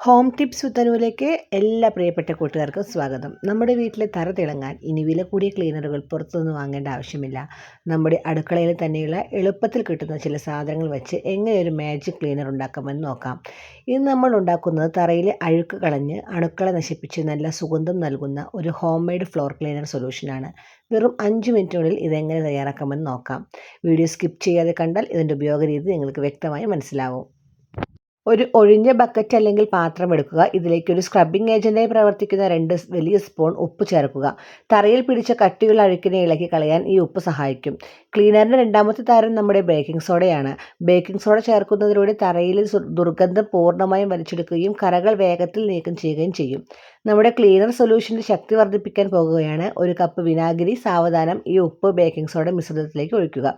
Home tips വിത്തനുവിലേക്ക് എല്ലാ പ്രിയപ്പെട്ട കൂട്ടുകാർക്കും സ്വാഗതം. നമ്മുടെ വീട്ടിലെ തറ തിളങ്ങാൻ ഇനി വില കൂടിയ ക്ലീനറുകൾ പുറത്തുനിന്ന് വാങ്ങേണ്ട ആവശ്യമില്ല. നമ്മുടെ അടുക്കളയിൽ തന്നെയുള്ള എളുപ്പത്തിൽ കിട്ടുന്ന ചില സാധനങ്ങൾ വെച്ച് എങ്ങനെ ഒരു മാജിക് ക്ലീനർ ഉണ്ടാക്കാമെന്ന് നോക്കാം. ഇന്ന് നമ്മൾ ഉണ്ടാക്കുന്നത് തറയിലെ അഴുക്ക് കളഞ്ഞ് അണുക്കളെ നശിപ്പിച്ച് നല്ല സുഗന്ധം നൽകുന്ന ഒരു ഹോം മെയ്ഡ് ഫ്ലോർ ക്ലീനർ സൊല്യൂഷനാണ് വെറും അഞ്ച് മിനിറ്റിനുള്ളിൽ ഇതെങ്ങനെ തയ്യാറാക്കാമെന്ന് നോക്കാം. വീഡിയോ സ്കിപ്പ് ചെയ്യാതെ കണ്ടാൽ ഇതിന്റെ ഉപയോഗരീതി നിങ്ങൾക്ക് വ്യക്തമായി മനസ്സിലാവും. ഒരു ഒഴിഞ്ഞ ബക്കറ്റ് അല്ലെങ്കിൽ പാത്രം എടുക്കുക. ഇതിലേക്ക് ഒരു സ്ക്രബിംഗ് ഏജന്റായി പ്രവർത്തിക്കുന്ന രണ്ട് വലിയ സ്പൂൺ ഉപ്പ് ചേർക്കുക. തറയിൽ പിടിച്ച കട്ടിയുള്ള അഴുക്കിനെ ഇളക്കി കളയാൻ ഈ ഉപ്പ് സഹായിക്കും. ക്ലീനറിന്റെ രണ്ടാമത്തെ താരം നമ്മുടെ ബേക്കിംഗ് സോഡയാണ് ബേക്കിംഗ് സോഡ ചേർക്കുന്നതിലൂടെ തറയിൽ ദുർഗന്ധം പൂർണമായും വലിച്ചെടുക്കുകയും കറകൾ വേഗത്തിൽ നീക്കം ചെയ്യുകയും ചെയ്യും. നമ്മുടെ ക്ലീനർ സൊല്യൂഷന്റെ ശക്തി വർദ്ധിപ്പിക്കാൻ പോകുകയാണ്. ഒരു കപ്പ് വിനാഗിരി സാവധാനം ഈ ഉപ്പ് ബേക്കിംഗ് സോഡ മിശ്രിതത്തിലേക്ക് ഒഴിക്കുക.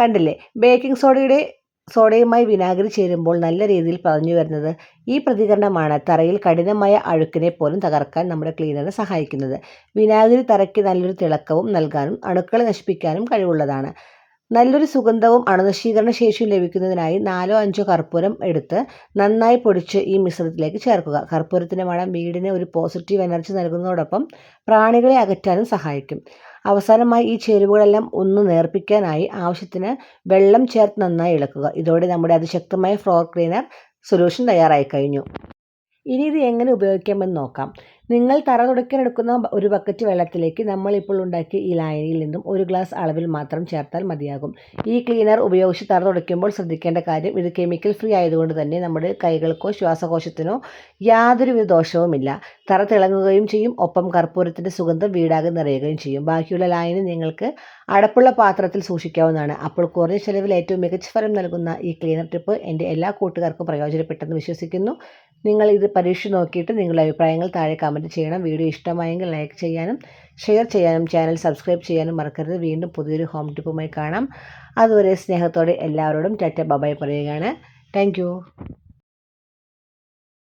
കണ്ടില്ലേ? ബേക്കിംഗ് സോഡയുടെ സോഡയുമായി വിനാഗിരി ചേരുമ്പോൾ നല്ല രീതിയിൽ പതഞ്ഞു വരുന്നത് ഈ പ്രതികരണമാണ് തറയിൽ കഠിനമായ അഴുക്കിനെ പോലും തകർക്കാൻ നമ്മുടെ ക്ലീനറിനെ സഹായിക്കുന്നത്. വിനാഗിരി തറയ്ക്ക് നല്ലൊരു തിളക്കവും നൽകാനും അണുക്കളെ നശിപ്പിക്കാനും കഴിവുള്ളതാണ്. നല്ലൊരു സുഗന്ധവും അണുനശീകരണ ശേഷിയും ലഭിക്കുന്നതിനായി നാലോ അഞ്ചോ കർപ്പൂരം എടുത്ത് നന്നായി പൊടിച്ച് ഈ മിശ്രിതത്തിലേക്ക് ചേർക്കുക. കർപ്പൂരത്തിന്റെ മണം വീടിന് ഒരു പോസിറ്റീവ് എനർജി നൽകുന്നതോടൊപ്പം പ്രാണികളെ അകറ്റാനും സഹായിക്കും. അവസാനമായി ഈ ചേരുവകളെല്ലാം ഒന്ന് നേർപ്പിക്കാനായി ആവശ്യത്തിന് വെള്ളം ചേർത്ത് നന്നായി ഇളക്കുക. ഇതോടെ നമ്മുടെ അതിശക്തമായ ഫ്ലോർ ക്ലീനർ സൊല്യൂഷൻ തയ്യാറായി കഴിഞ്ഞു. ഇനി ഇത് എങ്ങനെ ഉപയോഗിക്കാമെന്ന് നോക്കാം. നിങ്ങൾ തറ തുടയ്ക്കാനെടുക്കുന്ന ഒരു ബക്കറ്റ് വെള്ളത്തിലേക്ക് നമ്മൾ ഇപ്പോൾ ഉണ്ടാക്കിയ ഈ ലായനിയിൽ നിന്നും ഒരു ഗ്ലാസ് അളവിൽ മാത്രം ചേർത്താൽ മതിയാകും. ഈ ക്ലീനർ ഉപയോഗിച്ച് തറ തുടയ്ക്കുമ്പോൾ ശ്രദ്ധിക്കേണ്ട കാര്യം ഇത് കെമിക്കൽ ഫ്രീ ആയതുകൊണ്ട് തന്നെ നമ്മുടെ കൈകൾക്കോ ശ്വാസകോശത്തിനോ യാതൊരുവിധ ദോഷവുമില്ല. തറ തിളങ്ങുകയും ചെയ്യും ഒപ്പം കർപ്പൂരത്തിന്റെ സുഗന്ധം വീടാകെ നിറയുകയും ചെയ്യും. ബാക്കിയുള്ള ലായനി നിങ്ങൾക്ക് അടപ്പുള്ള പാത്രത്തിൽ സൂക്ഷിക്കാവുന്നതാണ്. അപ്പോൾ കുറഞ്ഞ ചെലവിൽ ഏറ്റവും മികച്ച ഫലം നൽകുന്ന ഈ ക്ലീനർ ടിപ്പ് എന്റെ എല്ലാ കൂട്ടുകാർക്കും പ്രയോജനപ്പെട്ടെന്ന് വിശ്വസിക്കുന്നു. നിങ്ങൾ ഇത് പരീക്ഷ നോക്കിയിട്ട് നിങ്ങളുടെ അഭിപ്രായങ്ങൾ താഴെ കമന്റ് ചെയ്യണം. വീഡിയോ ഇഷ്ടമായെങ്കിൽ ലൈക്ക് ചെയ്യാനും ഷെയർ ചെയ്യാനും ചാനൽ സബ്സ്ക്രൈബ് ചെയ്യാനും മറക്കരുത്. വീണ്ടും പുതിയൊരു ഹോം ടിപ്പുമായി കാണാം. അതുവരെ സ്നേഹത്തോടെ എല്ലാവരോടും ടാറ്റ ബബായ് പറയുകയാണ്. താങ്ക്